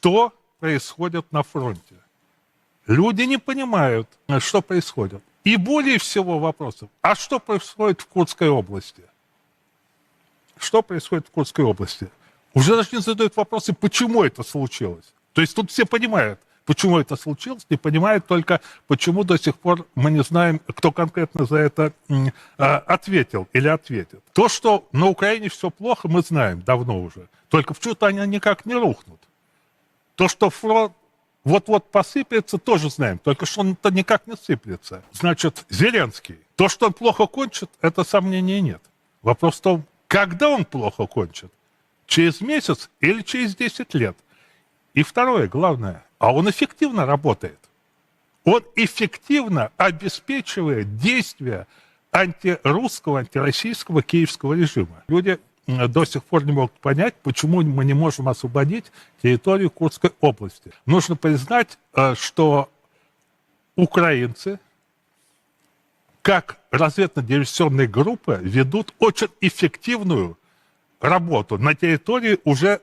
что происходит на фронте. Люди не понимают, э, что происходит. И более всего вопросов, а что происходит в Курской области? Что происходит в Курской области? Уже даже не задают вопросы, почему это случилось. То есть тут все понимают, почему это случилось, не понимают только, почему до сих пор мы не знаем, кто конкретно за это а, ответил или ответит. То, что на Украине все плохо, мы знаем давно уже. Только почему-то они никак не рухнут. То, что фронт вот-вот посыплется, тоже знаем. Только что он-то никак не сыплется. Значит, Зеленский. То, что он плохо кончит, это сомнений нет. Вопрос в том, когда он плохо кончит. Через месяц или через 10 лет. И второе, главное, а он эффективно работает. Он эффективно обеспечивает действия антирусского, антироссийского киевского режима. Люди до сих пор не могут понять, почему мы не можем освободить территорию Курской области. Нужно признать, э, что украинцы, как разведно-диверсионные группы, ведут очень эффективную работу на территории уже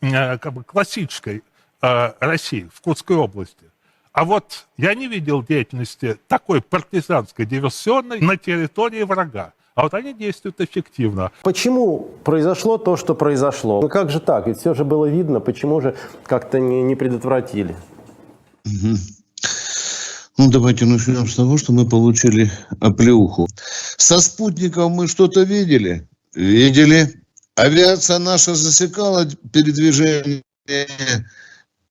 э, как бы классической э, России, в Курской области. А вот я не видел деятельности такой партизанской, диверсионной на территории врага. А вот они действуют эффективно. Почему произошло то, что произошло? Ну как же так? Ведь все же было видно, почему же как-то не, не предотвратили? Ну, давайте начнем с того, что мы получили оплеуху. Со спутников мы что-то видели? Видели. Авиация наша засекала передвижение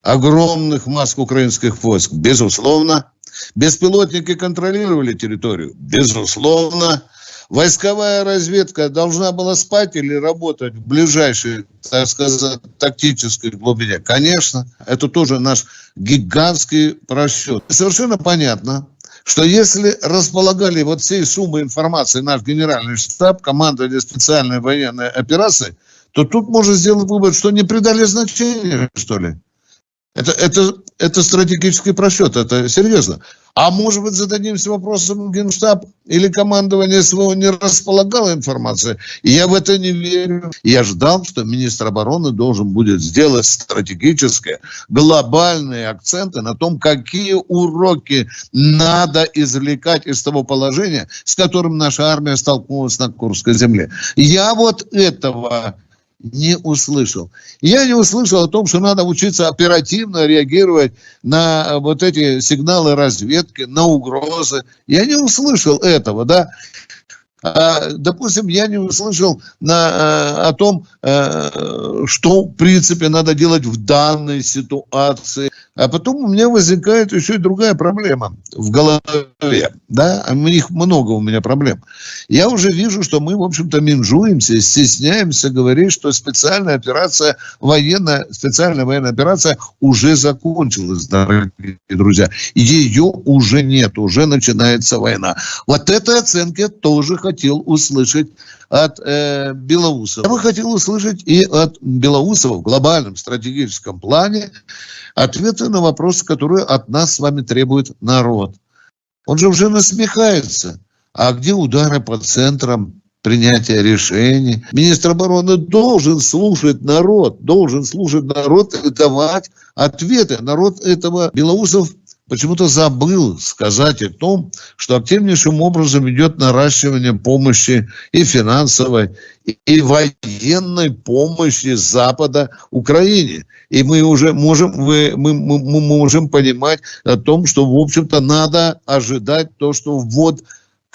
огромных масс украинских войск? Безусловно. Беспилотники контролировали территорию? Безусловно. Войсковая разведка должна была спать или работать в ближайшей, так сказать, тактической глубине? Конечно. Это тоже наш гигантский просчет. Совершенно понятно, что если располагали вот всей суммой информации наш генеральный штаб, командование специальной военной операции, то тут можно сделать вывод, что не придали значения, что ли. Это, это, это стратегический просчет, это серьезно. А может быть, зададимся вопросом, Генштаб или командование СВО не располагало информацией? Я в это не верю. Я ждал, что министр обороны должен будет сделать стратегические, глобальные акценты на том, какие уроки надо извлекать из того положения, с которым наша армия столкнулась на Курской земле. Я вот этого не услышал. Я не услышал о том, что надо учиться оперативно реагировать на э, вот эти сигналы разведки, на угрозы. Я не услышал этого, да. А, допустим, я не услышал на, э, о том, э, что, в принципе, надо делать в данной ситуации. А потом у меня возникает еще и другая проблема в голове. Да? А у них много у меня проблем. Я уже вижу, что мы, в общем-то, минжуемся, стесняемся говорить, что специальная операция военная, специальная военная операция уже закончилась, дорогие друзья. Ее уже нет, уже начинается война. Вот этой оценки тоже хотел услышать от э, Белоусова. Я бы хотел услышать и от Белоусова в глобальном стратегическом плане ответы на вопросы, которые от нас с вами требует народ. Он же уже насмехается. А где удары по центрам принятия решений? Министр обороны должен слушать народ, должен слушать народ и давать ответы. Народ этого Белоусов почему-то забыл сказать о том, что активнейшим образом идет наращивание помощи и финансовой, и, военной помощи Запада Украине. И мы уже можем, мы, мы, мы можем понимать о том, что, в общем-то, надо ожидать то, что ввод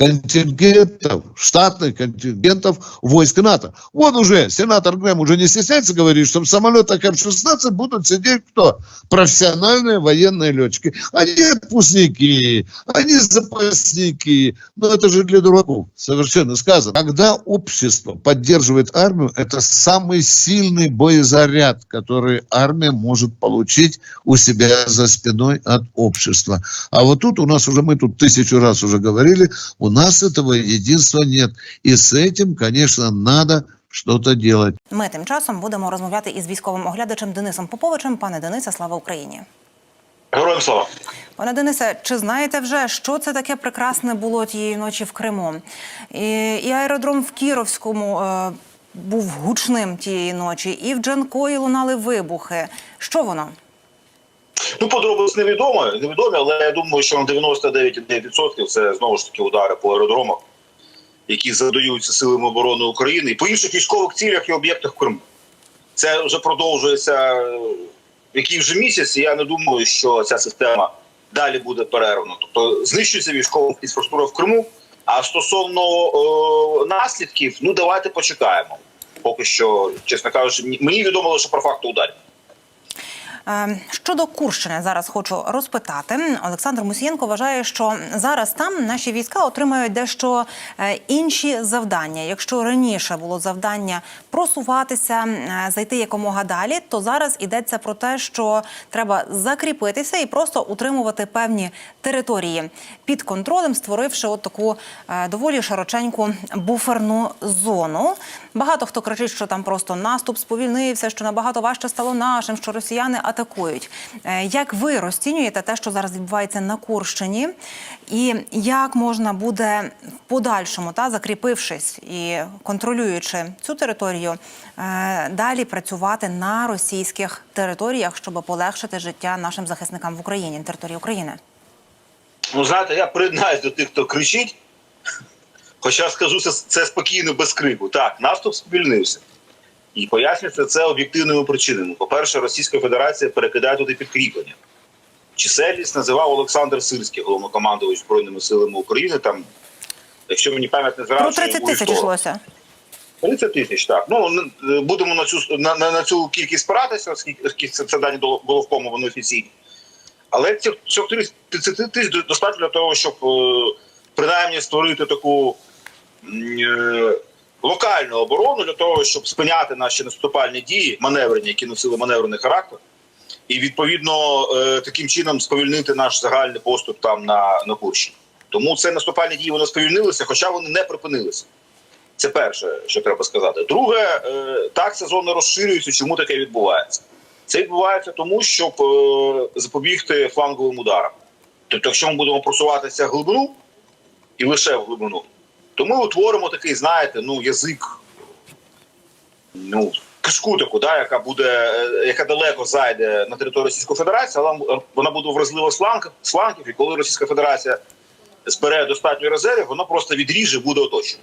контингентов, штатных контингентов войск НАТО. Вот уже сенатор Грэм уже не стесняется говорить, что в самолетах F-16 будут сидеть кто? Профессиональные военные летчики. Они отпускники, они запасники. Но это же для дураков совершенно сказано. Когда общество поддерживает армию, это самый сильный боезаряд, который армия может получить у себя за спиной от общества. А вот тут у нас уже, мы тут тысячу раз уже говорили, у нас этого единства нет. И с этим, конечно, надо что-то делать. Ми тим часом будемо розмовляти із військовим оглядачем Денисом Поповичем. Пане Денисе, слава Україні. Героям слава. Пане Денисе, чи знаєте вже, що це таке прекрасне було тієї ночі в Криму? І, і аеродром в Кіровському е, був гучним тієї ночі, і в Джанкої лунали вибухи. Що воно? Ну, подробиць невідомо, невідомі, але я думаю, що на 99,9% це знову ж таки удари по аеродромах, які задаються силами оборони України і по інших військових цілях і об'єктах в Криму. Це вже продовжується е, який вже місяць, і я не думаю, що ця система далі буде перервана. Тобто знищується військова інфраструктура в Криму. А стосовно е, наслідків, ну давайте почекаємо. Поки що, чесно кажучи, мені відомо лише про факти ударів. Е, Щодо Курщини зараз хочу розпитати. Олександр Мусієнко вважає, що зараз там наші війська отримають дещо е, інші завдання. Якщо раніше було завдання просуватися, е, зайти якомога далі, то зараз йдеться про те, що треба закріпитися і просто утримувати певні території під контролем, створивши от таку е, доволі широченьку буферну зону. Багато хто кричить, що там просто наступ сповільнився, що набагато важче стало нашим, що росіяни атакують. Е, Як ви розцінюєте те, що зараз відбувається на Курщині, і як можна буде в подальшому, та закріпившись і контролюючи цю територію, е, далі працювати на російських територіях, щоб полегшити життя нашим захисникам в Україні на території України? Ну, знаєте, я приєднаюсь до тих, хто кричить. Хоча скажу це, спокійно без крику. Так, наступ сповільнився. І пояснюється це об'єктивними причинами. По-перше, Російська Федерація перекидає туди підкріплення. Чисельність називав Олександр Сирський, головнокомандувач Збройними силами України. Там, якщо мені пам'ять не Про 30 тисяч йшлося. 30 тисяч, так. Ну будемо на цю на, на, цю кількість спиратися, оскільки це, це дані головкому, вони офіційні. Але цих цих 30 тисяч достатньо для того, щоб е, принаймні створити таку е, локальну оборону для того, щоб спиняти наші наступальні дії, маневрені, які носили маневрений характер, і відповідно е, таким чином сповільнити наш загальний поступ там на, на Курщині. Тому це наступальні дії вони сповільнилися, хоча вони не припинилися. Це перше, що треба сказати. Друге, е, так сезони розширюються. Чому таке відбувається? Це відбувається тому, щоб е, запобігти фланговим ударам. Тобто, якщо ми будемо просуватися в глибину і лише в глибину, то ми утворимо такий, знаєте, ну язик, ну кишку таку, да, яка буде, е, яка далеко зайде на територію Російської Федерації, але вона буде вразлива сланків, сланків, і коли Російська Федерація збере достатньо резервів, воно просто відріже, буде оточено